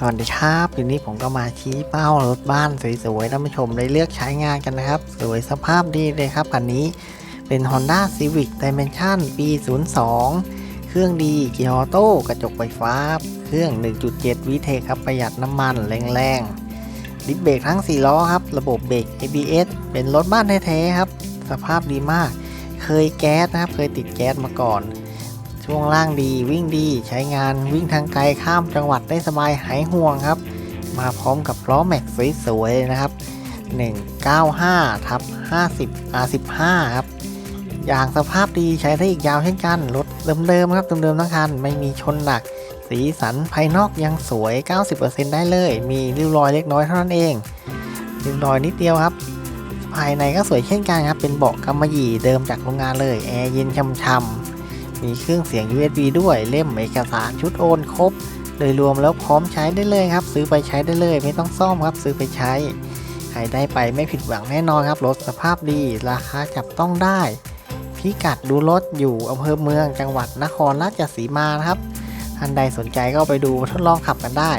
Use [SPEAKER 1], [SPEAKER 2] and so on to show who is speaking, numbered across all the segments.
[SPEAKER 1] สวัสดีครับวันนี้ผมก็มาชี้เป้ารถบ้านสวยๆท่านผู้ชมได้เลือกใช้งานกันนะครับ สวยสภาพดีเลยครับคันนี้เป็น Honda Civic Dimension ปี 02 เครื่องดีเกียร์ออโต้กระจกไฟฟ้า เครื่อง 1.7วิเทคครับประหยัดน้ำมันแรงๆดิสเบรกทั้ง 4 ล้อครับ ระบบเบรก ABS เป็นรถบ้านแท้ๆครับ สภาพดีมาก เคยแก๊สนะครับ เคยติดแก๊สมาก่อน ช่วงล่างดีวิ่งดีใช้งานวิ่งทางไกลข้ามจังหวัดได้สบายหายห่วงครับ มาพร้อมกับล้อแม็กสวยๆนะครับ 195ทับ50 R15 ครับอย่างสภาพดีใช้ได้อีกยาวเช่นกันรถเดิมๆครับเดิมๆทั้งคันไม่มีชนหนัก สีสันภายนอกยังสวย 90%ได้เลย มีริ้วรอยเล็กน้อยเท่านั้นเองริ้วรอยนิดเดียวครับ ภายในก็สวยเช่นกันครับ เป็นเบาะกำมะหยี่เดิมจากโรงงานเลยแอร์เย็นช่ำๆ มีเครื่องเสียง USB ด้วยเล่มเอกสารชุดโอนครบ โดยรวมแล้วพร้อมใช้ได้เลยครับ ซื้อไปใช้ได้เลย ไม่ต้องซ่อมครับซื้อไปใช้ ใครได้ไปไม่ผิดหวังแน่นอนครับรถสภาพดี ราคาจับต้องได้ พิกัดดูรถอยู่อำเภอเมืองจังหวัดนครราชสีมานะครับท่านใดสนใจก็ไปดูทดลองขับกันได้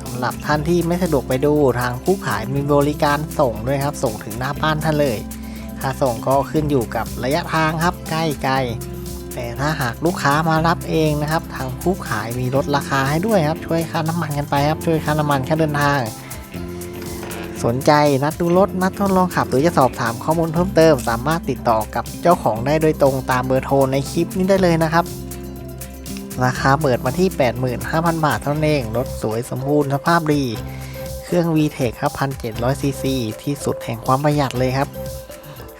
[SPEAKER 1] สำหรับท่านที่ไม่สะดวกไปดูทางผู้ขายมีบริการส่งด้วยครับ ส่งถึงหน้าบ้านท่านเลย ค่าส่งก็ขึ้นอยู่กับระยะทางครับใกล้ไกล แต่ถ้าหากลูกค้ามารับเองนะครับทางผู้ขายมีลดราคาให้ด้วยครับช่วยค่าน้ำมันกันไปครับช่วยค่าน้ำมันค่าเดินทาง สนใจนัดดูรถนัดทดลองขับ หรือจะสอบถามข้อมูลเพิ่มเติม สามารถติดต่อกับเจ้าของได้โดยตรงตามเบอร์โทรในคลิปนี้ได้เลยนะครับ ราคาเปิดมาที่ 85,000 บาทเท่านั้นเองรถสวยสมบูรณ์สภาพดี เครื่อง VTEC ครับ1,700ซีซีที่สุดแห่งความประหยัดเลยครับ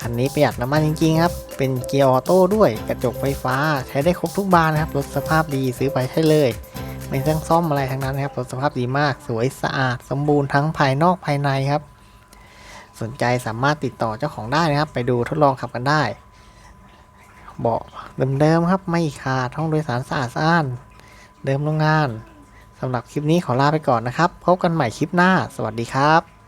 [SPEAKER 1] คันนี้ประหยัดน้ำมันจริงๆครับ เป็นเกียร์ออโต้ด้วยกระจกไฟฟ้าใช้ได้ครบทุกบานนะครับรถสภาพดีซื้อไปใช้เลย ไม่ต้องซ่อมอะไรทั้งนั้นนะครับรถสภาพดีมาก สวยสะอาดสมบูรณ์ทั้งภายนอกภายในครับ สนใจสามารถติดต่อเจ้าของได้นะครับ ไปดูทดลองขับกันได้เบาะเดิมๆครับไม่ขาดห้องโดยสารสะอาดสะอ้านเดิมโรงงานสำหรับคลิปนี้ขอลาไปก่อนนะครับ พบกันใหม่คลิปหน้า สวัสดีครับ